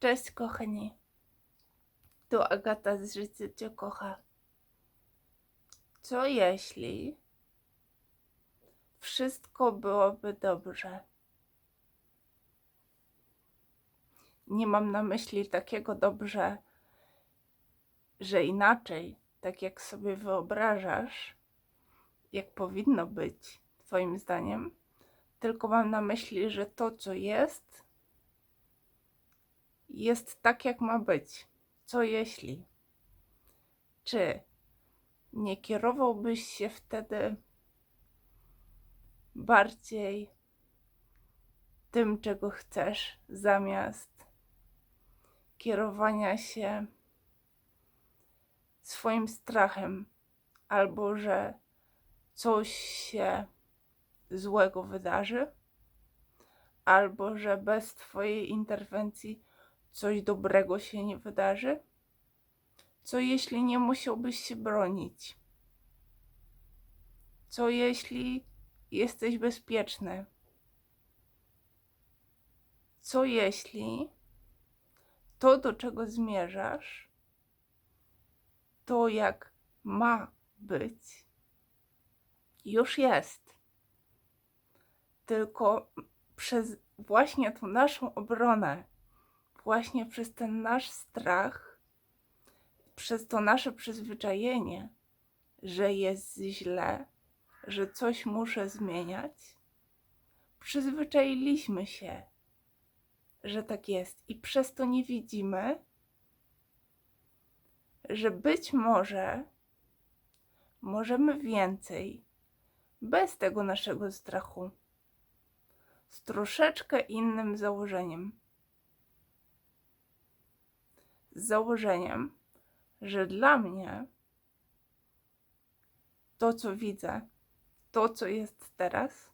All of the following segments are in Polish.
Cześć kochani. Tu Agata z Życie Cię kocha. Co jeśli wszystko byłoby dobrze? Nie mam na myśli takiego dobrze, że inaczej, tak jak sobie wyobrażasz, jak powinno być, Twoim zdaniem, tylko mam na myśli, że to, co jest, jest tak, jak ma być. Co jeśli? Czy nie kierowałbyś się wtedy bardziej tym, czego chcesz, zamiast kierowania się swoim strachem, albo że coś się złego wydarzy, albo że bez Twojej interwencji coś dobrego się nie wydarzy? Co jeśli nie musiałbyś się bronić? Co jeśli jesteś bezpieczny? Co jeśli to, do czego zmierzasz, to jak ma być, już jest. Tylko przez właśnie tą naszą obronę, właśnie przez ten nasz strach, przez to nasze przyzwyczajenie, że jest źle, że coś muszę zmieniać, przyzwyczailiśmy się, że tak jest i przez to nie widzimy, że być może możemy więcej bez tego naszego strachu, z troszeczkę innym założeniem z założeniem, że dla mnie to, co widzę, to, co jest teraz,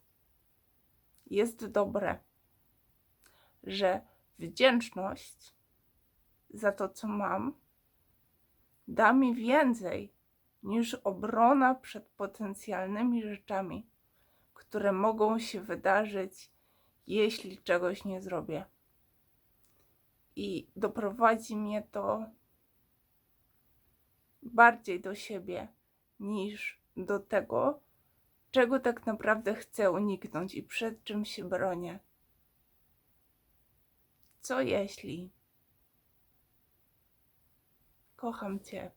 jest dobre. Że wdzięczność za to, co mam, da mi więcej niż obrona przed potencjalnymi rzeczami, które mogą się wydarzyć, jeśli czegoś nie zrobię i doprowadzi mnie to bardziej do siebie niż do tego, czego tak naprawdę chcę uniknąć i przed czym się bronię. Co jeśli? Kocham Cię.